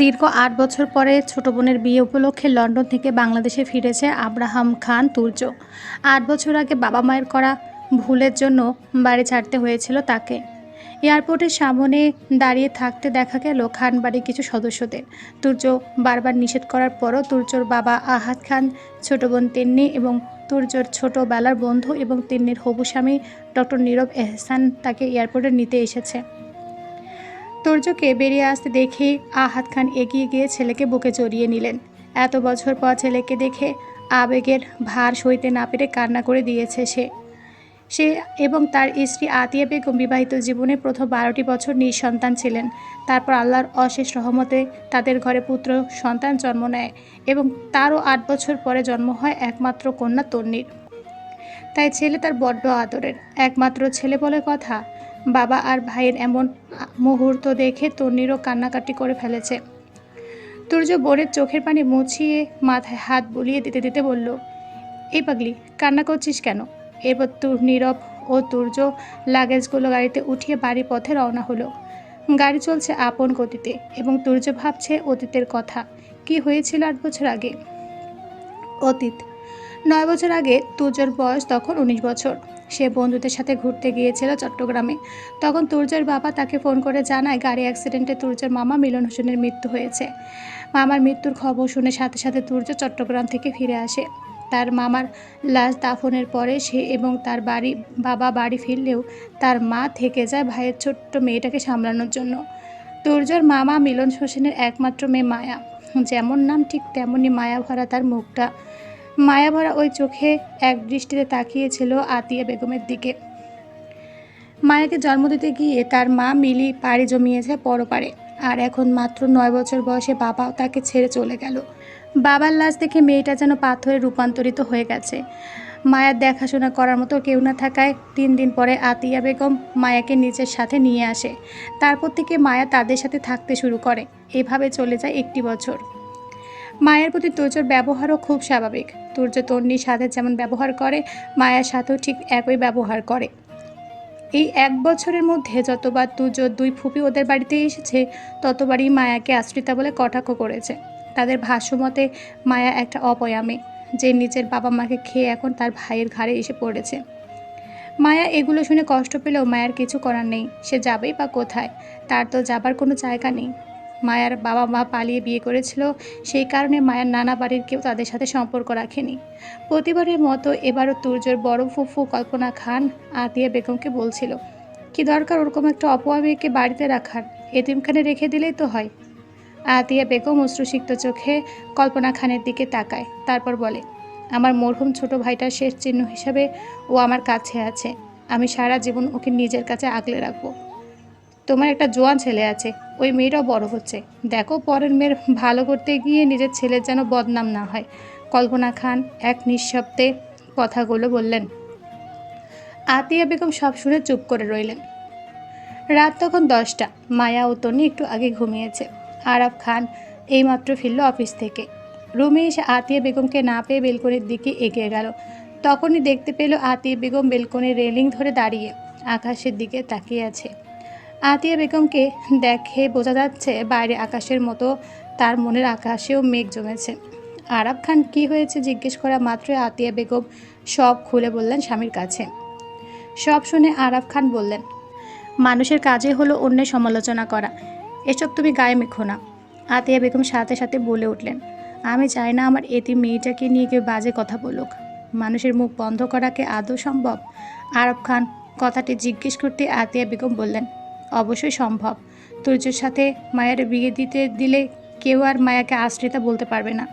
দীর্ঘ আট বছর পরে ছোট বোনের বিয়ে উপলক্ষে লন্ডন থেকে বাংলাদেশে ফিরেছে আব্রাহাম খান তুর্য। আট বছর আগে বাবা মায়ের করা ভুলের জন্য বাড়ি ছাড়তে হয়েছিল তাকে। এয়ারপোর্টের সামনে দাঁড়িয়ে থাকতে দেখা গেল খান বাড়ির কিছু সদস্যদের। তুর্য বারবার নিষেধ করার পরও তুর্যর বাবা আহাদ খান, ছোট বোন তিন্নি এবং তুর্যর ছোটবেলার বন্ধু এবং তিন্নির হবু স্বামী ডক্টর নীরব এহসান তাকে এয়ারপোর্টে নিতে এসেছে। তুর্যকে বেরিয়ে আসতে দেখে আহাত খান এগিয়ে গিয়ে ছেলেকে বুকে জড়িয়ে নিলেন। এত বছর পর ছেলেকে দেখে আবেগের ভার সইতে না পেরে কান্না করে দিয়েছে সে। সে এবং তার স্ত্রী আতিয়া বেগম বিবাহিত জীবনে প্রথম বারোটি বছর নিঃসন্তান ছিলেন। তারপর আল্লাহর অশেষ রহমতে তাদের ঘরে পুত্র সন্তান জন্ম নেয় এবং তারও আট বছর পরে জন্ম হয় একমাত্র কন্যা তন্নির তাই ছেলে তার বড্ড আদরের। একমাত্র ছেলে বলে কথা বাবা আর ভাইয়ের এমন মুহূর্ত দেখে তন্নিরও কান্নাকাটি করে ফেলেছে। তুর্য বোনের চোখের পানি মুছিয়ে মাথায় হাত বুলিয়ে দিতে দিতে বলল, এই পাগলি, কান্না করছিস কেন? এরপর তুর, নীরব ও তুর্য লাগেজগুলো গাড়িতে উঠিয়ে বাড়ি পথে রওনা হলো। গাড়ি চলছে আপন গতিতে এবং তুর্য ভাবছে অতীতের কথা, কি হয়েছিল আট বছর আগে। অতীত, নয় বছর আগে তুর্যর বয়স তখন উনিশ বছর। সে বন্ধুদের সাথে ঘুরতে গিয়েছিল চট্টগ্রামে। তখন তুর্যের বাবা তাকে ফোন করে জানায়, গাড়ি অ্যাক্সিডেন্টে তুর্যের মামা মিলন হোসেনের মৃত্যু হয়েছে। মামার মৃত্যুর খবর শুনে সাথে সাথে তুর্য চট্টগ্রাম থেকে ফিরে আসে। তার মামার লাশ দাফনের পরে সে এবং তার বাড়ি, বাবা বাড়ি ফিরলেও তার মা থেকে যায় ভাইয়ের ছোট্ট মেয়েটাকে সামলানোর জন্য। তুর্যর মামা মিলন হোসেনের একমাত্র মেয়ে মায়া। যেমন নাম ঠিক তেমনই মায়া ভরা তার মুখটা। মায়া ভরা ওই চোখে এক দৃষ্টিতে তাকিয়েছিল আতিয়া বেগমের দিকে। মায়াকে জন্ম দিতে গিয়ে তার মা মিলি পাড়ি জমিয়েছে পরপারে, আর এখন মাত্র নয় বছর বয়সে বাবাও তাকে ছেড়ে চলে গেল। বাবার লাশ দেখে মেয়েটা যেন পাথরে রূপান্তরিত হয়ে গেছে। মায়ার দেখাশোনা করার মতো কেউ না থাকায় তিন দিন পরে আতিয়া বেগম মায়াকে নিজের সাথে নিয়ে আসে। তারপর থেকে মায়া তাদের সাথে থাকতে শুরু করে। এভাবে চলে যায় একটি বছর। মায়ের প্রতি তুর্যর ব্যবহারও খুব স্বাভাবিক। তুর্য তন্নির সাথে যেমন ব্যবহার করে, মায়ের সাথেও ঠিক একই ব্যবহার করে। এই এক বছরের মধ্যে যতবার তুর্য দুই ফুপি ওদের বাড়িতে এসেছে, ততবারই মায়াকে আশ্রিতা বলে কটাক্ষ করেছে। তাদের ভাষ্যমতে, মায়া একটা অপয়ামে, যে নিজের বাবা মাকে খেয়ে এখন তার ভাইয়ের ঘাড়ে এসে পড়েছে। মায়া এগুলো শুনে কষ্ট পেলেও মায়ের কিছু করার নেই। সে যাবেই বা কোথায়? তার তো যাবার কোনো জায়গা নেই। মায়ার বাবা মা পালিয়ে বিয়ে করেছিল, সেই কারণে মায়ের নানা বাড়ির কেউ তাদের সাথে সম্পর্ক রাখেনি। প্রতিবারের মতো এবারও তুর্যর বড় ফুফু কল্পনা খান আতিয়া বেগমকে বলছিল, কি দরকার ওরকম একটা অপয়া মেয়েকে বাড়িতে রাখার? এতিমখানে রেখে দিলেই তো হয়। আতিয়া বেগম অশ্রুসিক্ত চোখে কল্পনা খানের দিকে তাকায়, তারপর বলে, আমার মরহুম ছোট ভাইটার শেষ চিহ্ন হিসাবে ও আমার কাছে আছে। আমি সারা জীবন ওকে নিজের কাছে আগলে রাখব। তোমার একটা জোয়ান ছেলে আছে, ওই মেয়েটাও বড় হচ্ছে। দেখো পরের মেয়ের ভালো করতে গিয়ে নিজের ছেলের যেন বদনাম না হয়। কল্পনা খান এক নিঃশব্দে কথাগুলো বললেন। আতিয়া বেগম সব শুনে চুপ করে রইলেন। রাত তখন দশটা। মায়া ও তনি একটু আগে ঘুমিয়েছে। আরাফ খান এইমাত্র ফিরল অফিস থেকে। রুমে এসে আতিয়া বেগমকে না পেয়ে বেলকনির দিকে এগিয়ে গেল। তখনই দেখতে পেল আতিয়া বেগম বেলকনির রেলিং ধরে দাঁড়িয়ে আকাশের দিকে তাকিয়ে আছে। আতিয়া বেগমকে দেখে বোঝা যাচ্ছে বাইরে আকাশের মতো তার মনের আকাশেও মেঘ জমেছে। আরাব খান কি হয়েছে জিজ্ঞেস করা মাত্রই আতিয়া বেগম সব খুলে বললেন স্বামীর কাছে। সব শুনে আরাব খান বললেন, মানুষের কাজে হলো অন্যের সমালোচনা করা। এসব তুমি গায়ে মেখো না। আতিয়া বেগম সাথে সাথে বলে উঠলেন, আমি চাই না আমার এতি মেয়েটাকে নিয়ে কেউ বাজে কথা বলুক। মানুষের মুখ বন্ধ করাকে আদৌ সম্ভব? আরব খান কথাটি জিজ্ঞেস করতে আতিয়া বেগম বললেন অবশ্যই সম্ভব। তুর্যের সাথে মায়ের বিয়ে দিতে দিলে কেউ আর মায়াকে আশ্রিতা বলতে পারবে না।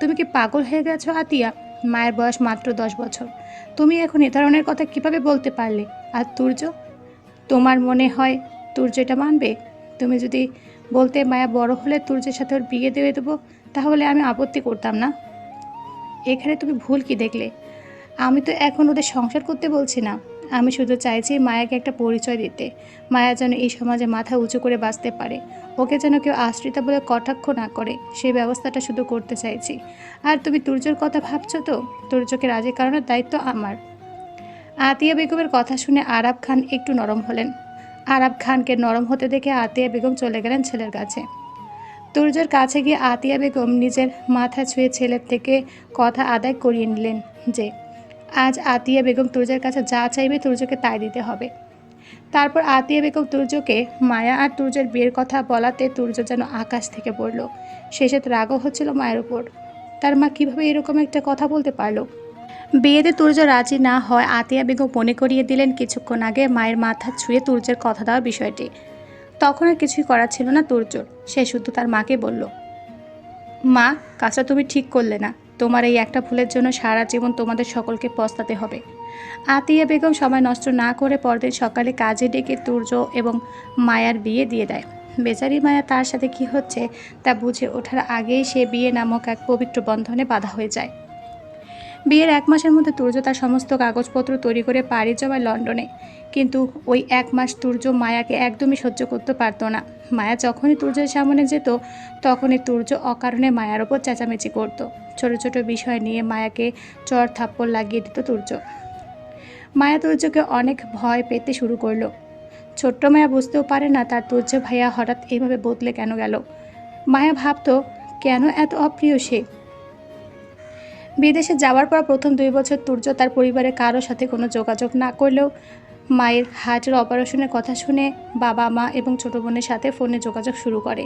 তুমি কি পাগল হয়ে গেছো, আতিয়া? মায়ের বয়স মাত্র দশ বছর। তুমি এখন এ ধরনের কথা কীভাবে বলতে পারলে? আর তুর্য? তোমার মনে হয় তুর্য এটা মানবে? তুমি যদি বলতে মায়া বড় হলে তুর্যের সাথে ওর বিয়ে দিয়ে দেবো, তাহলে আমি আপত্তি করতাম না। এখানে তুমি ভুল কি দেখলে? আমি তো এখন ওদের সংসার করতে বলছি না। আমি শুধু চাইছি মায়াকে একটা পরিচয় দিতে। মায়া যেন এই সমাজে মাথা উঁচু করে বাঁচতে পারে। ওকে যেন কেউ আশ্রিতা বলে কটাক্ষ না করে সেই ব্যবস্থাটা শুধু করতে চাইছি। আর তুমি তুর্যর কথা ভাবছ তো? তুর্যকে রাজি করানোর দায়িত্ব আমার। আতিয়া বেগমের কথা শুনে আরাব খান একটু নরম হলেন। আরাব খানকে নরম হতে দেখে আতিয়া বেগম চলে গেলেন ছেলের কাছে। তুর্যর কাছে গিয়ে আতিয়া বেগম নিজের মাথা ছুঁয়ে ছেলের থেকে কথা আদায় করিয়ে নিলেন যে আজ আতিয়া বেগম তুর্যের কাছে যা চাইবে তুর্যকে তাই দিতে হবে। তারপর আতিয়া বেগম তুর্যকে মায়া আর তুর্যের বিয়ের কথা বলাতে তুর্য যেন আকাশ থেকে পড়ল। শেষে রাগও হচ্ছিল মায়ের ওপর তার মা কীভাবে এরকম একটা কথা বলতে পারল? বিয়েতে তুর্য রাজি না হয় আতিয়া বেগম মনে করিয়ে দিলেন কিছুক্ষণ আগে মায়ের মাথা ছুঁয়ে তুর্যের কথা দেওয়ার বিষয়টি। তখন আর কিছুই করার ছিল না তুর্যর সে শুধু তার মাকে বলল, মা, কাজটা তুমি ঠিক করলে না। তোমার এই একটা ভুলের জন্য সারা জীবন তোমাদের সকলকে পস্তাতে হবে। আতিয়া বেগম সময় নষ্ট না করে পরদিন সকালে কাজে ডেকে তুর্য এবং মায়ার বিয়ে দিয়ে দেয়। বেচারি মায়া তার সাথে কি হচ্ছে তা বুঝে ওঠার আগেই সে বিয়ে নামক এক পবিত্র বন্ধনে বাধা হয়ে যায়। বিয়ের এক মাসের মধ্যে তুর্য তার সমস্ত কাগজপত্র তৈরি করে পাড়ি জমায় লন্ডনে। কিন্তু ওই এক মাস তুর্য মায়াকে একদমই সহ্য করতে পারতো না। মায়া যখনই তুর্যের সামনে যেত, তখনই তুর্য অকারণে মায়ার ওপর চেঁচামেচি করত। ছোট ছোট বিষয় নিয়ে মায়াকে চর থাপ্পড় লাগিয়ে দিত তুর্য। মায়া তুর্যকে অনেক ভয় পেতে শুরু করল। ছোট্ট মায়া বুঝতেও পারে না তার তুর্য ভাইয়া হঠাৎ এইভাবে বদলে কেন গেল। মায়া ভাবতো, কেন এত অপ্রিয় সে? বিদেশে যাওয়ার পর প্রথম দুই বছর তুর্য তার পরিবারে কারোর সাথে কোনো যোগাযোগ না করলেও মায়ের হার্টের অপারেশনের কথা শুনে বাবা, মা এবং ছোটো বোনের সাথে ফোনে যোগাযোগ শুরু করে।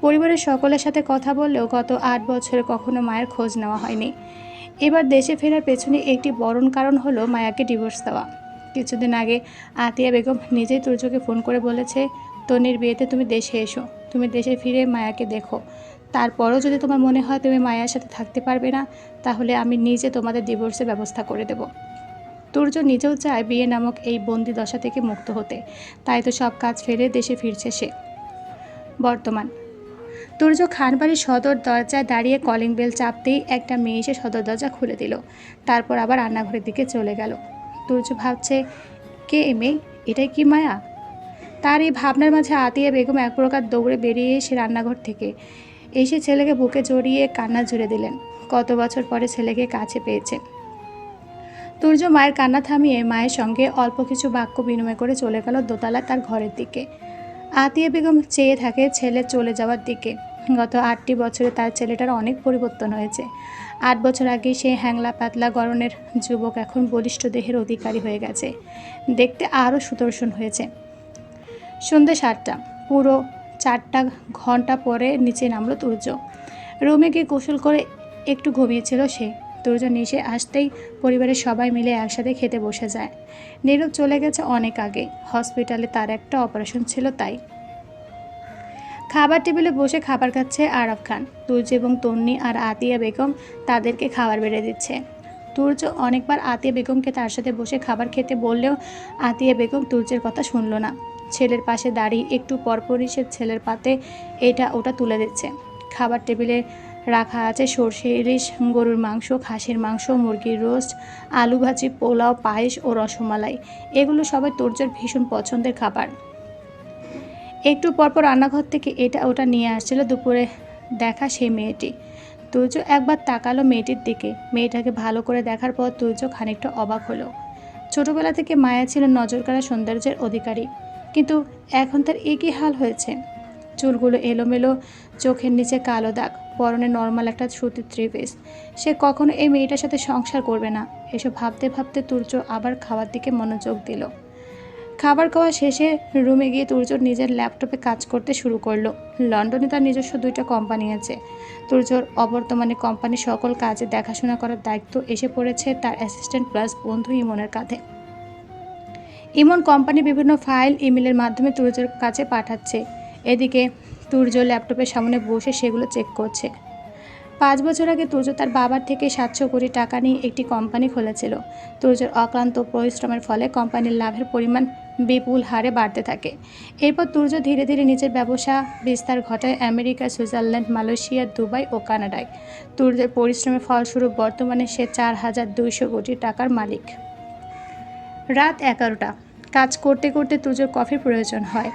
পরিবারের সকলের সাথে কথা বললেও গত আট বছরে কখনো মায়ের খোঁজ নেওয়া হয়নি। এবার দেশে ফেরার পেছনে একটি বরণ কারণ হলো মায়াকে ডিভোর্স দেওয়া। কিছুদিন আগে আতিয়া বেগম নিজেই তুর্যকে ফোন করে বলেছে, তনির বিয়েতে তুমি দেশে এসো। তুমি দেশে ফিরে মায়াকে দেখো। তারপরও যদি তোমার মনে হয় তুমি মায়ের সাথে থাকতে পারবে না, তাহলে আমি নিজে তোমাদের ডিভোর্সের ব্যবস্থা করে দেব। তুর্য নিজেও চায় বিয়ে নামক এই বন্দি দশা থেকে মুক্ত হতে। তাই তো সব কাজ ফেলে দেশে ফিরছে সে। বর্তমান। তুর্য খানবাড়ির সদর দরজায় দাঁড়িয়ে কলিং বেল চাপতেই একটা মেয়ে এসে সদর দরজা খুলে দিল। তারপর আবার রান্নাঘরের দিকে চলে গেল। তুর্য ভাবছে, কে এ মেয়ে? এটাই কি মায়া? তার এই ভাবনার মাঝে আতিয়া বেগম এক প্রকার দৌড়ে বেরিয়ে এসে রান্নাঘর থেকে এসে ছেলেকে বুকে জড়িয়ে কান্না জুড়ে দিলেন। কত বছর পরে ছেলেকে কাছে পেয়েছে। তুর্য মায়ের কান্না থামিয়ে মায়ের সঙ্গে অল্প কিছু বাক্য বিনিময় করে চলে গেল দোতলা তার ঘরের দিকে। আতিয়া বেগম চেয়ে থাকে ছেলে চলে যাওয়ার দিকে। গত আটটি বছরে তার ছেলেটার অনেক পরিবর্তন হয়েছে। আট বছর আগে সে হ্যাংলা পাতলা গরনের যুবক এখন বলিষ্ঠ দেহের অধিকারী হয়ে গেছে। দেখতে আরও সুদর্শন হয়েছে। সন্ধ্যে সাতটা। পুরো চারটা ঘণ্টা পরে নিচে নামলো তুর্য রুমে গিয়ে গোসল করে একটু ঘুমিয়েছিল সে। তুর্য নিচে আসতেই পরিবারের সবাই মিলে একসাথে খেতে বসে যায়। নীরব চলে গেছে অনেক আগে। হসপিটালে তার একটা অপারেশন ছিল তাই। খাবার টেবিলে বসে খাবার খাচ্ছে আরব খান। তুর্য এবং তন্নি আর আতিয়া বেগম তাদেরকে খাবার বেড়ে দিচ্ছে। তুর্য অনেকবার আতিয়া বেগমকে তার সাথে বসে খাবার খেতে বললেও আতিয়া বেগম তুর্যের কথা শুনল না। ছেলের পাশে দাঁড়িয়ে একটু পরপরই সে ছেলের পাতে এটা ওটা তুলে দিচ্ছে। খাবার টেবিলে রাখা আছে সর্ষে, ইলিশ, গরুর মাংস, খাসির মাংস, মুরগির রোস্ট, আলু ভাজি, পোলাও, পায়েস ও রসমালাই। এগুলো সবাই তোর্যের ভীষণ পছন্দের খাবার। একটু পরপর রান্নাঘর থেকে এটা ওটা নিয়ে আসছিল দুপুরে দেখা সেই মেয়েটি। তুর্য একবার তাকালো মেয়েটির দিকে। মেয়েটাকে ভালো করে দেখার পর তুর্য খানিকটা অবাক হলো। ছোটবেলা থেকে মায়া ছিল নজরকাড়া সৌন্দর্যের অধিকারী। কিন্তু এখন তার একই হাল হয়েছে। চুলগুলো এলোমেলো, চোখের নিচে কালো দাগ, পরনে নর্মাল একটা সুতির ত্রিপিস সে কখনো এই মেয়েটার সাথে সংসার করবে না। এসব ভাবতে ভাবতে তুর্য আবার খাওয়ার দিকে মনোযোগ দিল। খাবার খাওয়া শেষে রুমে গিয়ে তুর্য নিজের ল্যাপটপে কাজ করতে শুরু করল। লন্ডনে তার নিজস্ব দুইটা কোম্পানি আছে। তুর্যর অবর্তমানে কোম্পানির সকল কাজে দেখাশোনা করার দায়িত্ব এসে পড়েছে তার অ্যাসিস্ট্যান্ট প্লাস বন্ধু ইমনের কাঁধে। ইমন কোম্পানি বিভিন্ন ফাইল ইমেলের মাধ্যমে তুর্যের কাছে পাঠাচ্ছে। এদিকে তুর্য ল্যাপটপের সামনে বসে সেগুলো চেক করছে। পাঁচ বছর আগে তুর্য তার বাবার থেকে সাতশো কোটি টাকা নিয়ে একটি কোম্পানি খুলেছিল। তুর্যের অক্লান্ত পরিশ্রমের ফলে কোম্পানির লাভের পরিমাণ বিপুল হারে বাড়তে থাকে। এরপর তুর্য ধীরে ধীরে নিজের ব্যবসা বিস্তার ঘটায় আমেরিকা, সুইজারল্যান্ড, মালয়েশিয়া, দুবাই ও কানাডায়। তুর্যের পরিশ্রমের ফলস্বরূপ বর্তমানে সে চার হাজার দুইশো কোটি টাকার মালিক। রাত এগারোটা। কাজ করতে করতে তুর্যর কফির প্রয়োজন হয়।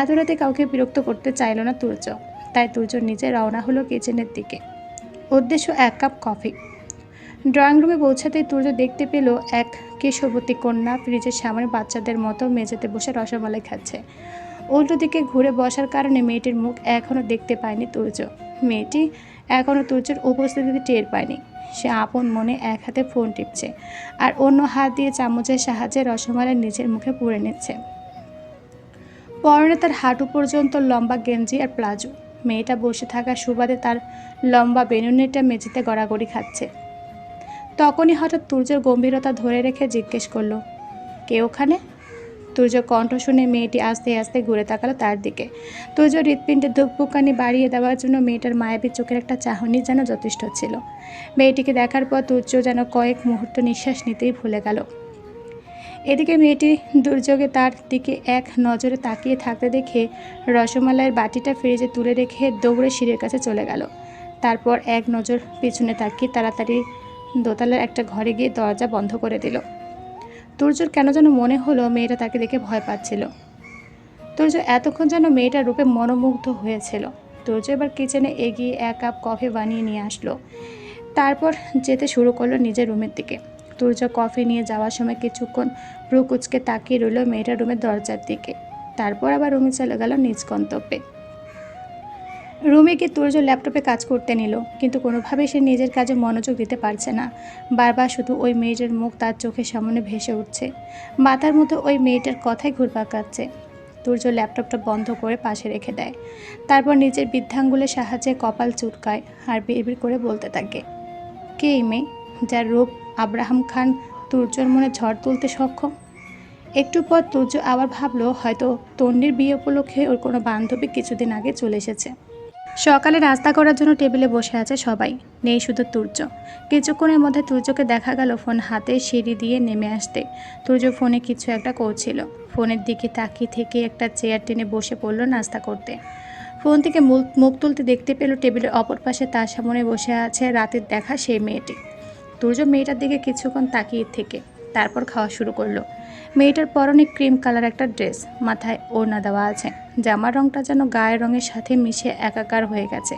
এত রাতে কাউকে বিরক্ত করতে চাইল না তুর্য। তাই তুর্য নিজে রওনা হলো কিচেনের দিকে। উদ্দেশ্য, এক কাপ কফি। ড্রয়িং রুমে পৌঁছাতেই তুর্য দেখতে পেল এক কেশবতী কন্যা ফ্রিজের সামনে বাচ্চাদের মতো মেঝেতে বসে রসমালাই খাচ্ছে। উল্টো দিকে ঘুরে বসার কারণে মেয়েটির মুখ এখনও দেখতে পায়নি তুর্য। মেয়েটি এখনও তুর্যের উপস্থিতি টের পায়নি। সে আপন মনে এক হাতে ফোন টিপছে আর অন্য হাত দিয়ে চামচের সাহায্যে রসমালাই নিজের মুখে পুড়ে নিচ্ছে। পরনে তার হাঁটু পর্যন্ত লম্বা গেঞ্জি আর প্লাজো। মেয়েটা বসে থাকা সুবাদে তার লম্বা বেনুনিটা মেঝেতে গড়াগড়ি খাচ্ছে। তখনই হঠাৎ তুর্যর গম্ভীরতা ধরে রেখে জিজ্ঞেস করল, কে ওখানে? তুর্য কণ্ঠ শুনে মেয়েটি আস্তে আস্তে ঘুরে তাকালো তার দিকে। তুর্য হৃৎপিণ্ডে ধূপপুকানি বাড়িয়ে দেওয়ার জন্য মেয়েটার মায়াবী চোখের একটা চাহনি যেন যথেষ্ট ছিল। মেয়েটিকে দেখার পর তুর্য যেন কয়েক মুহূর্ত নিঃশ্বাস নিতেই ভুলে গেল। এদিকে মেয়েটি দুর্যোগে তার দিকে এক নজরে তাকিয়ে থাকতে দেখে রসমালাইয়ের বাটিটা ফ্রিজে তুলে রেখে দৌড়ে সিঁড়ির কাছে চলে গেল। তারপর এক নজর পিছনে তাকিয়ে তাড়াতাড়ি দোতলার একটা ঘরে গিয়ে দরজা বন্ধ করে দিল। তুর্যর কেন যেন মনে হলো মেয়েটা তাকে দেখে ভয় পাচ্ছিল। তুর্য এতক্ষণ যেন মেয়েটার রূপে মনোমুগ্ধ হয়েছিল। তুর্য এবার কিচেনে এগিয়ে এক কাপ কফি বানিয়ে নিয়ে আসলো। তারপর যেতে শুরু করল নিজের রুমের দিকে। তুর্য কফি নিয়ে যাওয়ার সময় কিছুক্ষণ ভ্রু কুচকে তাকিয়ে রইল মেয়েটার রুমের দরজার দিকে। তারপর আবার রুমে চলে গেল নিজ গন্তব্যে। রুমে গিয়ে তুর্য ল্যাপটপে কাজ করতে নিল, কিন্তু কোনোভাবেই সে নিজের কাজে মনোযোগ দিতে পারছে না। বারবার শুধু ওই মেয়েটার মুখ তার চোখের সামনে ভেসে উঠছে। মাথার মধ্যে ওই মেয়েটার কথাই ঘুরপাক কাচ্ছে তুর্য ল্যাপটপটা বন্ধ করে পাশে রেখে দেয়। তারপর নিজের বৃদ্ধাঙ্গুলের সাহায্যে কপাল চুটকায় আর বিড়বিড় করে বলতে থাকে, কে এই মেয়ে যার রূপ আব্রাহাম খান তুর্যর মনে ঝড় তুলতে সক্ষম? একটু পর তুর্য আবার ভাবলো, হয়তো তন্ডির বিয়ে উপলক্ষে ওর কোনো বান্ধবী কিছুদিন আগে চলে এসেছে। সকালে নাস্তা করার জন্য টেবিলে বসে আছে সবাই। নেই শুধু তুর্য। কিছুক্ষণের মধ্যে তুর্যকে দেখা গেল ফোন হাতে সিঁড়ি দিয়ে নেমে আসতে। তুর্য ফোনে কিছু একটা করছিল। ফোনের দিকে তাকিয়ে থেকে একটা চেয়ার টেনে বসে পড়ল নাস্তা করতে। ফোন থেকে মুখ- তুলতে দেখতে পেল টেবিলের অপর পাশে তার সামনে বসে আছে রাতের দেখা সেই মেয়েটি। তুর্য মেয়েটার দিকে কিছুক্ষণ তাকিয়ে থেকে, তারপর খাওয়া শুরু করল। মেয়েটার পরনে ক্রিম কালার একটা ড্রেস, মাথায় ওড়না দেওয়া আছে। জামার রংটা যেন গায়ের রঙের সাথে মিশে একাকার হয়ে গেছে।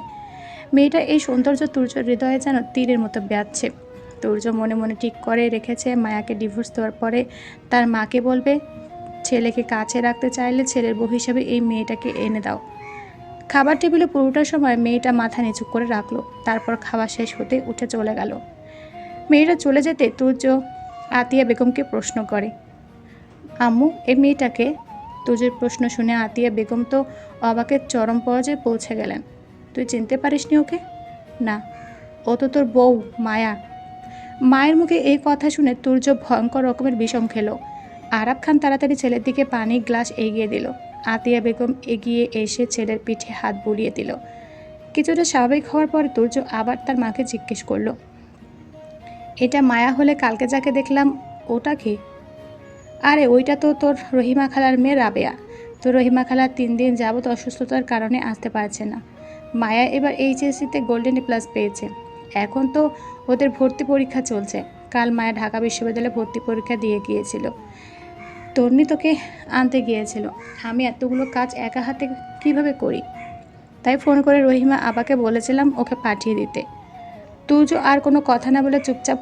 মেয়েটা এই সৌন্দর্য তুর্য হৃদয়ে যেন তীরের মতো ব্যাচ্ছে তুর্য মনে মনে ঠিক করে রেখেছে মায়াকে ডিভোর্স দেওয়ার পরে। তার মাকে বলবে, ছেলেকে কাছে রাখতে চাইলে ছেলের বউ হিসাবে এই মেয়েটাকে এনে দাও। খাবার টেবিলে পুরোটার সময় মেয়েটা মাথা নিচু করে রাখল। তারপর খাওয়া শেষ হতে উঠে চলে গেল। মেয়েটা চলে যেতে তুর্য আতিয়া বেগমকে প্রশ্ন করে আম্মু এই মেয়েটাকে? তুজের প্রশ্ন শুনে আতিয়া বেগম তো অবাকের চরম পর্যায়ে পৌঁছে গেলেন। তুই চিনতে পারিসনি ওকে? না, ও তো তোর বউ, মায়া। মায়ের মুখে এই কথা শুনে তুর্য ভয়ঙ্কর রকমের বিষম খেলো। আরাব খান তাড়াতাড়ি ছেলের দিকে পানির গ্লাস এগিয়ে দিল। আতিয়া বেগম এগিয়ে এসে ছেলের পিঠে হাত বুলিয়ে দিল। কিছুটা স্বাভাবিক হওয়ার পর তুর্য আবার তার মাকে জিজ্ঞেস করল, এটা মায়া হলে কালকে যাকে দেখলাম, ওটা কি? আরে, ওইটা তো তোর রহিমা খালার মেয়ে রাবেয়া। তো রহিমা খালা তিন দিন যাবত অসুস্থতার কারণে আসতে পারছে না। মায়া এবার এইচএসসিতে গোল্ডেন প্লাস পেয়েছে। এখন তো ওদের ভর্তি পরীক্ষা চলছে। কাল মায়া ঢাকা বিশ্ববিদ্যালয়ে ভর্তি পরীক্ষা দিয়ে গিয়েছিল। তন্নি তোকে আনতে গিয়েছিল। আমি এতগুলো কাজ একা হাতে কীভাবে করি? তাই ফোন করে রহিমা আবাকে বলেছিলাম ওকে পাঠিয়ে দিতে। তুজো আর কোনো কথা না বলে চুপচাপ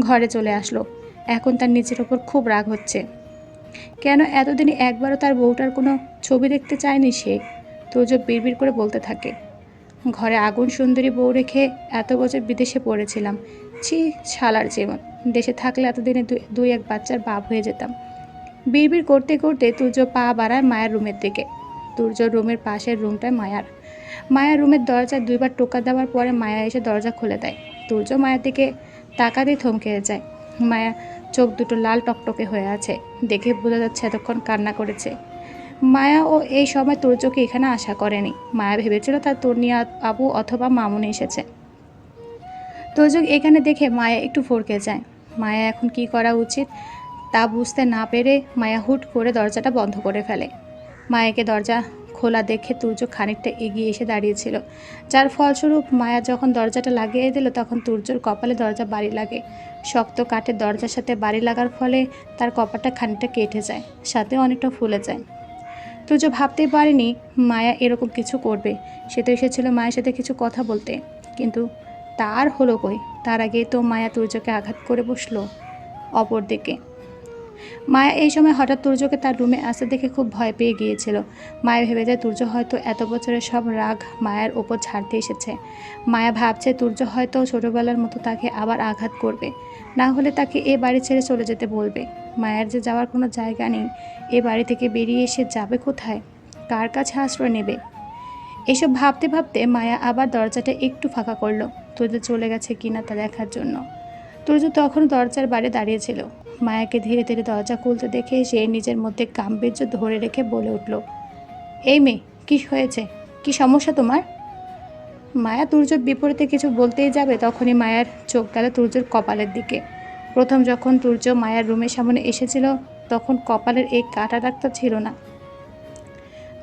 ঘরে চলে আসলো। এখন তার নিজের ওপর খুব রাগ হচ্ছে। কেন এতদিন একবারও তার বউটার কোনো ছবি দেখতে চায়নি সে? তুজো বিড়বিড় করে বলতে থাকে। ঘরে আগুন সুন্দরী বউ রেখে এত বছর বিদেশে পড়েছিলাম। ছি, শালার জীবন। দেশে থাকলে এতদিনে দুই- এক বাচ্চার বাপ হয়ে যেতাম। বিড়বিড় করতে করতে তুর্য পা বাড়ায় মায়ের রুমের দিকে। তুর্য রুমের পাশের রুমটায় মায়ার। মায়ার রুমের দরজায় দুইবার টোকা দেওয়ার পরে মায়া এসে দরজা খুলে দেয়। তুর্য মায়ের দিকে তাকাতেই থমকে যায়। মায়া চোখ দুটো লাল টকটকে হয়ে আছে। দেখে বোঝা যাচ্ছে এতক্ষণ কান্না করেছে। মায়া ও এই সময় তুর্যকে এখানে আশা করেনি। মায়া ভেবেছিল তার তর্নিয়া আবু অথবা মামুনি এসেছে। তোর তুর্য এখানে দেখে মায়া একটু ফরকে যায়। মায়া এখন কি করা উচিত তা বুঝতে না পেরে মায়া হুট করে দরজাটা বন্ধ করে ফেলে। মায়াকে দরজা খোলা দেখে তুর্য খানিকটা এগিয়ে এসে দাঁড়িয়েছিল। যার ফলস্বরূপ মায়া যখন দরজাটা লাগিয়ে দিল, তখন তুর্যর কপালে দরজা বাড়ি লাগে। শক্ত কাঠের দরজার সাথে বাড়ি লাগার ফলে তার কপালটা খানিকটা কেটে যায়, সাথে অনেকটা ফুলে যায়। তুর্য ভাবতেই পারেনি মায়া এরকম কিছু করবে। সে তো এসেছিল মায়ের সাথে কিছু কথা বলতে। কিন্তু তার হলো কই? তার আগেই তো মায়া তুর্যকে আঘাত করে বসল অপর দিকে মায়া এই সময় হঠাৎ তুর্যকে তার রুমে আসতে দেখে খুব ভয় পেয়ে গিয়েছিল। মায়া ভেবে যায় তুর্য হয়তো এত বছরের সব রাগ মায়ার ওপর ছাড়তে এসেছে। মায়া ভাবছে তুর্য হয়তো ছোটোবেলার মতো তাকে আবার আঘাত করবে। না হলে তাকে এ বাড়ি ছেড়ে চলে যেতে বলবে। মায়ার যে যাওয়ার কোনো জায়গা নেই। এ বাড়ি থেকে বেরিয়ে এসে যাবে কোথায়? কার কাছে আশ্রয় নেবে? এসব ভাবতে ভাবতে মায়া আবার দরজাটা একটু ফাঁকা করল। তুর্য চলে গেছে কিনা তা দেখার জন্য। তুর্য তখন দরজার বাইরে দাঁড়িয়েছিল। মায়াকে ধীরে ধীরে দরজা খুলতে দেখে সে নিজের মধ্যে গাম্ভীর্য ধরে রেখে বলে উঠল, এই মেয়ে, কী হয়েছে? কি সমস্যা তোমার? মায়া তুর্যর বিপরীতে কিছু বলতেই যাবে তখনই মায়ার চোখ গেল তুর্যর কপালের দিকে। প্রথম যখন তুর্য মায়ার রুমের সামনে এসেছিল, তখন কপালের এই কাটা দাগটা ছিল না।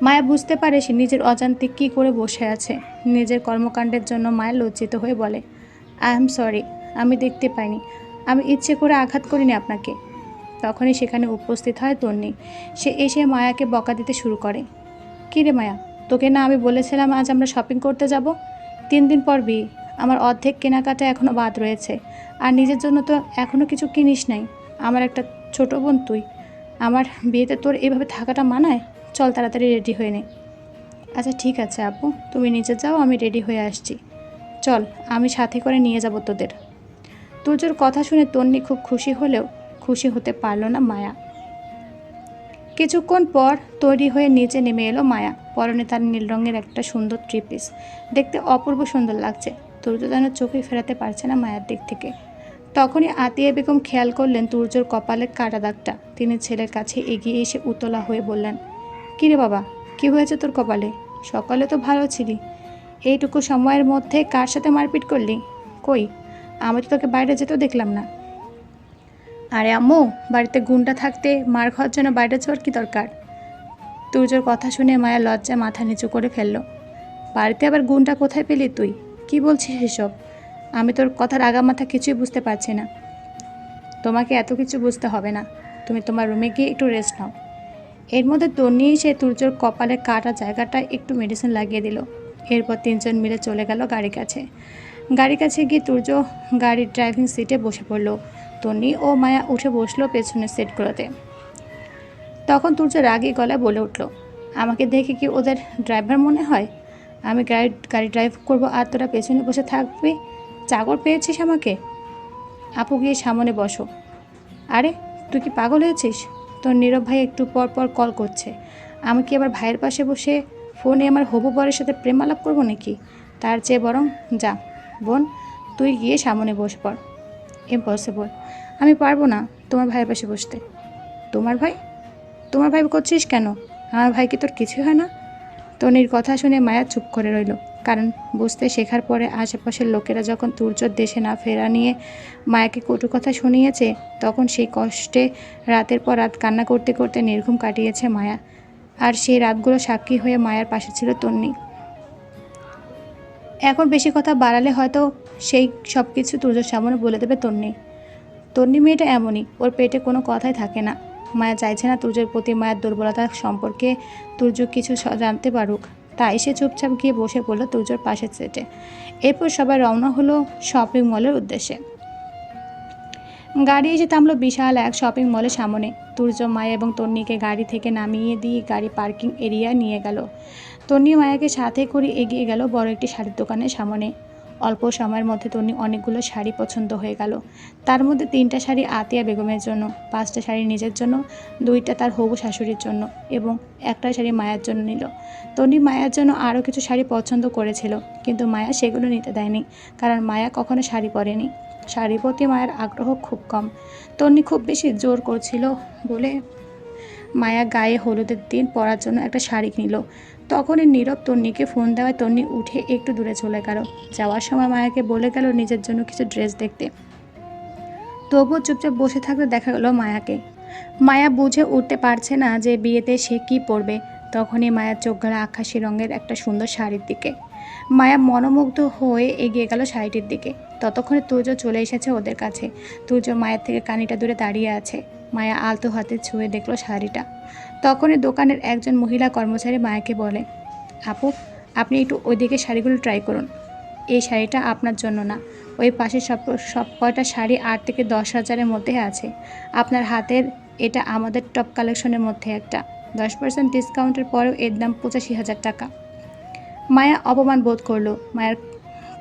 মায়া বুঝতে পারে সে নিজের অজান্তে কী করে বসে আছে। নিজের কর্মকাণ্ডের জন্য মায়া লজ্জিত হয়ে বলে আই এম সরি আমি দেখতে পাইনি। আমি ইচ্ছে করে আঘাত করিনি আপনাকে। তখনই সেখানে উপস্থিত হয় তন্নি। সে এসে মায়াকে বকা দিতে শুরু করে। কী রে মায়া, তোকে না আমি বলেছিলাম আজ আমরা শপিং করতে যাব? তিন দিন পর বিয়ে। আমার অর্ধেক কেনাকাটা এখনও বাদ রয়েছে। আর নিজের জন্য তো এখনও কিছু কিনিস নাই। আমার একটা ছোট বোন তুই। আমার বিয়েতে তোর এভাবে থাকাটা মানায়? চল তাড়াতাড়ি রেডি হয়ে নে। আচ্ছা ঠিক আছে আপু। তুমি নিচে যাও, আমি রেডি হয়ে আসছি। চল, আমি সাথে করে নিয়ে যাব তোদের। তুজোর কথা শুনে তন্নি খুব খুশি হলেও খুশি হতে পারল না মায়া। কিছুক্ষণ পর তৈরি হয়ে নিচে নেমে এলো মায়া। পরনে তার নীল রঙের একটা সুন্দর থ্রি পিস দেখতে অপূর্ব সুন্দর লাগছে। তুর্য যেন চোখে ফেরাতে পারছে না মায়ার দিক থেকে। তখনই আতিয়া বেগম খেয়াল করলেন তুর্যর কপালের কাটা দাগটা। তিনি ছেলের কাছে এগিয়ে এসে উতলা হয়ে বললেন, কিরে বাবা, কি হয়েছে তোর কপালে? সকালে তো ভালো ছিলি। এইটুকু সময়ের মধ্যে কার সাথে মারপিট করলি? কই? আমি তো তোকে বাইরে যেতেও দেখলাম না। আরে আম্মু, বাড়িতে গুন্ডা থাকতে মার খাওয়ার জন্য বাইরে যাওয়ার কি দরকার? তুর্যর কথা শুনে মায়া লজ্জা মাথা নিচু করে ফেলল। বাড়িতে আবার গুন্ডা কোথায় পেলি তুই? কি বলছিস এসব? আমি তোর কথার আগা মাথা কিছুই বুঝতে পারছি না। তোমাকে এত কিছু বুঝতে হবে না। তুমি তোমার রুমে গিয়ে একটু রেস্ট নাও। এর মধ্যে তন্নি সে তুর্যর কপালে কাটা জায়গাটা একটু মেডিসিন লাগিয়ে দিল। এরপর তিনজন মিলে চলে গেল গাড়ির কাছে। গাড়ির কাছে গিয়ে তুর্য গাড়ির ড্রাইভিং সিটে বসে পড়ল। তন্নি ও মায়া উঠে বসল পেছনের সিটগুলোতে। তখন তুর্য রাগী গলায় বলে উঠল, আমাকে দেখে কি ওদের ড্রাইভার মনে হয়? আমি গাড়ি গাড়ি ড্রাইভ করব আর তোরা পেছনে বসে থাকবি? চাকর পেয়েছিস আমাকে? আপু, গিয়ে সামনে বসো। আরে, তুই কি পাগল হয়েছিস? তোর নীরব ভাই একটু পর পর কল করছে। আমি কি আবার ভাইয়ের পাশে বসে ফোনে আমার হবু বরের সাথে প্রেম আলাপ করব নাকি? তার চেয়ে বরং যা। বোন, তুই গিয়ে সামনে বসে পড়। ইম্পসিবল আমি পারব না তোমার ভাইয়ের পাশে বসতে। তোমার ভাই? তোমার ভাই করছিস কেন? আমার ভাই কি তোর কিছু হয় না? তনির কথা শুনে মায়া চুপ করে রইল। কারণ বুঝতে শেখার পরে আশেপাশের লোকেরা যখন তুর্যর দেশে না ফেরা নিয়ে মায়াকে কটু কথা শুনিয়েছে, তখন সেই কষ্টে রাতের পর রাত কান্না করতে করতে নির্ঘুম কাটিয়েছে মায়া। আর সেই রাতগুলো সাক্ষী হয়ে মায়ার পাশে ছিল তন্নি। এখন বেশি কথা বাড়ালে হয়তো সেই সব কিছু তুর্যর সামনে বলে দেবে তন্নি। তন্নি মেয়েটা এমনই, ওর পেটে কোনো কথাই থাকে না। মায়া চাইছে না তুর্যের প্রতি মায়ের দুর্বলতা সম্পর্কে তুর্য কিছু জানতে পারুক। তাই সে চুপচাপ গিয়ে বসে পড়ল তুর্যর পাশের সেটে। এরপর সবাই রওনা হলো শপিং মলের উদ্দেশ্যে। গাড়ি এসে থামলো বিশাল এক শপিং মলের সামনে। তুর্য মায়া এবং তন্নিকে গাড়ি থেকে নামিয়ে দিয়ে গাড়ি পার্কিং এরিয়া নিয়ে গেল। তন্নি মায়াকে সাথে করে এগিয়ে গেল বড় একটি শাড়ির দোকানের সামনে। অল্প সময়ের মধ্যে তন্নি অনেকগুলো শাড়ি পছন্দ হয়ে গেল। তার মধ্যে তিনটা শাড়ি আতিয়া বেগমের জন্য, পাঁচটা শাড়ি নিজের জন্য, দুইটা তার হবু শাশুড়ির জন্য এবং একটা শাড়ি মায়ার জন্য নিল। তন্নি মায়ার জন্য আরও কিছু শাড়ি পছন্দ করেছিল, কিন্তু মায়া সেগুলো নিতে দেয়নি, কারণ মায়া কখনো শাড়ি পরেনি। শাড়ির প্রতি মায়ের আগ্রহ খুব কম। তন্নি খুব বেশি জোর করছিল বলে মায়া গায়ে হলুদের দিন পরার জন্য একটা শাড়ি নিল তখনই নীরব তন্নিকে ফোন দেওয়ায় তন্নি উঠে একটু দূরে চলে গেল। যাওয়ার সময় মায়াকে বলে গেল নিজের জন্য কিছু ড্রেস দেখতে। তবুও চুপচাপ বসে থাকতে দেখা গেল মায়াকে। মায়া বুঝে উঠতে পারছে না যে বিয়েতে সে কি পরবে। তখনই মায়ার চোখ গেল আকাশি রঙের একটা সুন্দর শাড়ির দিকে। মায়া মনোমুগ্ধ হয়ে এগিয়ে গেল শাড়িটির দিকে। ততক্ষণে তুর্য চলে এসেছে ওদের কাছে। তুর্য মায়ের থেকে কানিটা দূরে দাঁড়িয়ে আছে। মায়া আলতো হাতে ছুঁয়ে দেখল শাড়িটা। তখনই দোকানের একজন মহিলা কর্মচারী মায়াকে বলে, আপু, আপনি একটু ওইদিকে শাড়িগুলো ট্রাই করুন। এই শাড়িটা আপনার জন্য না। ওই পাশে সব সব কয়টা শাড়ি আট থেকে দশ হাজারের মধ্যে আছে। আপনার হাতের এটা আমাদের টপ কালেকশনের মধ্যে একটা। দশ পার্সেন্ট ডিসকাউন্টের পরেও এর দাম পঁচাশি হাজার টাকা। মায়া অপমান বোধ করল। মায়ের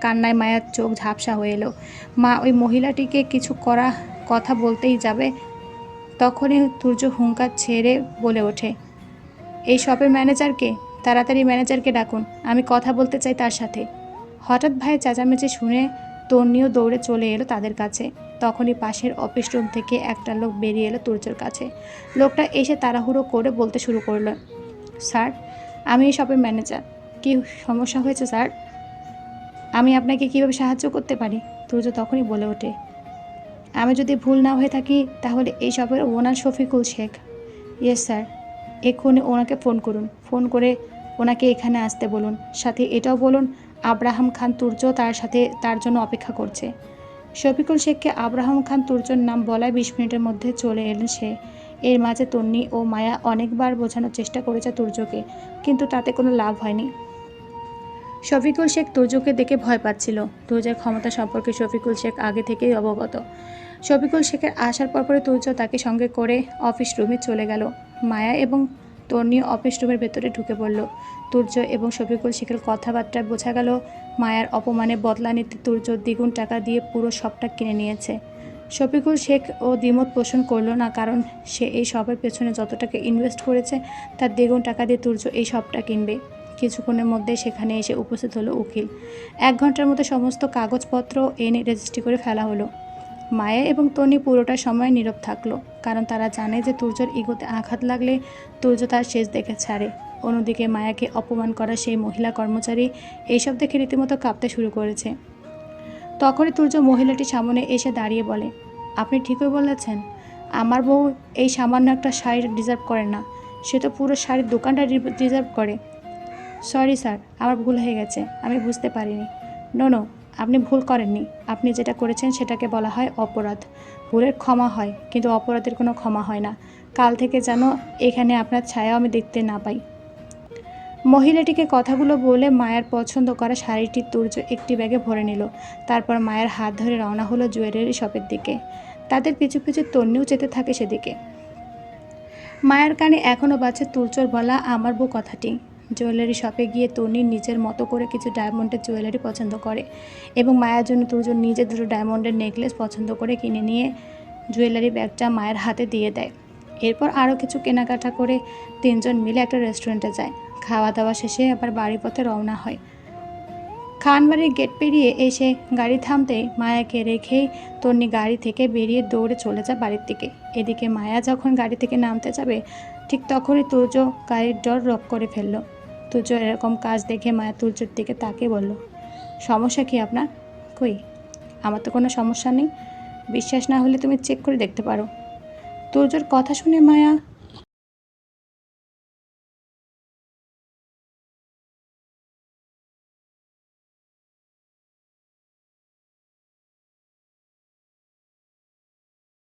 কান্নায় মায়ার চোখ ঝাপসা হয়ে এলো। মা, ওই মহিলাটিকে কিছু করা, কথা বলতেই যাবে। তখনই তুর্য হুঙ্কার ছেড়ে বলে ওঠে, এই শপের ম্যানেজারকে? তাড়াতাড়ি ম্যানেজারকে ডাকুন, আমি কথা বলতে চাই তার সাথে। হঠাৎ ভাই চেঁচামেচি শুনে তন্নিও দৌড়ে চলে এলো তাদের কাছে। তখনই পাশের অফিস রুম থেকে একটা লোক বেরিয়ে এলো তুর্যর কাছে। লোকটা এসে তাড়াহুড়ো করে বলতে শুরু করল, স্যার, আমি এই শপের ম্যানেজার। কি সমস্যা হয়েছে, স্যার? আমি আপনাকে কীভাবে সাহায্য করতে পারি? তুর্য তখনই বলে ওঠে আমি যদি ভুল না হয়ে থাকি, তাহলে এই শপের owner Shafikul Sheikh. Yes, sir. এক্ষুনি ওনাকে ফোন করুন। ফোন করে ওনাকে এখানে আসতে বলুন। সাথে এটাও বলুন, আব্রাহাম খান তুর্য তার সাথে তার জন্য অপেক্ষা করছে। শফিকুল শেখকে আব্রাহাম খান তুর্যর নাম বলায় বিশ মিনিটের মধ্যে চলে এলেন সে। এর মাঝে তন্নি ও মায়া অনেকবার বোঝানোর চেষ্টা করেছে তুর্যকে, কিন্তু তাতে কোনো লাভ হয়নি। শফিকুল শেখ তুর্যকে দেখে ভয় পাচ্ছিল। তুর্যের ক্ষমতা সম্পর্কে শফিকুল শেখ আগে থেকেই অবগত। শফিকুল শেখের আসার পরপরই তুর্য তাকে সঙ্গে করে অফিস রুমে চলে গেল। মায়া এবং তন্নি অফিস রুমের ভেতরে ঢুকে পড়ল। তুর্য এবং শফিকুল শেখের কথাবার্তায় বোঝা গেল, মায়ার অপমানে বদলা নিতে তুর্য দ্বিগুণ টাকা দিয়ে পুরো সবটা কিনে নিয়েছে। শফিকুল শেখ ও দ্বিমত পোষণ করল না, কারণ সে এই সবের পেছনে যত টাকা ইনভেস্ট করেছে, তার দ্বিগুণ টাকা দিয়ে তুর্য এই সবটা কিনবে। কিছুক্ষণের মধ্যে সেখানে এসে উপস্থিত হলো উকিল। এক ঘণ্টার মধ্যে সমস্ত কাগজপত্র এনে রেজিস্ট্রি করে ফেলা হলো। মায়া এবং তনি পুরোটা সময় নীরব থাকল, কারণ তারা জানে যে তুর্যর ইগোতে আঘাত লাগলে তুর্য তার শেষ দেখে ছাড়ে। অন্যদিকে মায়াকে অপমান করা সেই মহিলা কর্মচারী এইসব দেখে রীতিমতো কাঁপতে শুরু করেছে। তখনই তুর্য মহিলাটি সামনে এসে দাঁড়িয়ে বলে, আপনি ঠিকই বলেছেন। আমার বউ এই সামান্য একটা শাড়ি ডিজার্ভ করে না। সে তো পুরো শাড়ির দোকানটা ডিজার্ভ করে। সরি স্যার, আমার ভুল হয়ে গেছে, আমি বুঝতে পারিনি। নো নো আপনি ভুল করেননি। আপনি যেটা করেছেন সেটাকে বলা হয় অপরাধ। ভুলের ক্ষমা হয়, কিন্তু অপরাধের কোনো ক্ষমা হয় না। কাল থেকে যেন এখানে আপনার ছায়াও আমি দেখতে না পাই। মহিলাটিকে কথাগুলো বলে মায়ের পছন্দ করা শাড়িটি তুর্য একটি ব্যাগে ভরে নিল। তারপর মায়ের হাত ধরে রওনা হলো জুয়েলারি শপের দিকে। তাদের পিছু পিছু তন্নিও যেতে থাকে সেদিকে। মায়ের কানে এখনও বাজছে তুর্যর বলা আমার বউ কথাটি। জুয়েলারি শপে গিয়ে তনি নিজের মতো করে কিছু ডায়মন্ডের জুয়েলারি পছন্দ করে এবং মায়ের জন্য তুর্য নিজে দুটো ডায়মন্ডের নেকলেস পছন্দ করে কিনে নিয়ে জুয়েলারি ব্যাগটা মায়ের হাতে দিয়ে দেয়। এরপর আরও কিছু কেনাকাটা করে তিনজন মিলে একটা রেস্টুরেন্টে যায়। খাওয়া দাওয়া শেষে আবার বাড়ি পথে রওনা হয়। খানবাড়ির গেট পেরিয়ে এসে গাড়ি থামতেই মায়াকে রেখেই তন্নি গাড়ি থেকে বেরিয়ে দৌড়ে চলে যায় বাড়ির দিকে। এদিকে মায়া যখন গাড়ি থেকে নামতে যাবে, ঠিক তখনই তুর্য গাড়ির ডর রক করে ফেলল। তুর্য এরকম কাজ দেখে মায়া তুলচুর দিকে তাকে বলল, সমস্যা কি আপনার? কই? আমার তো কোনো সমস্যা নেই। বিশ্বাস না হলে তুমি চেক করে দেখতে পারো। তুর্যর কথা শুনে মায়া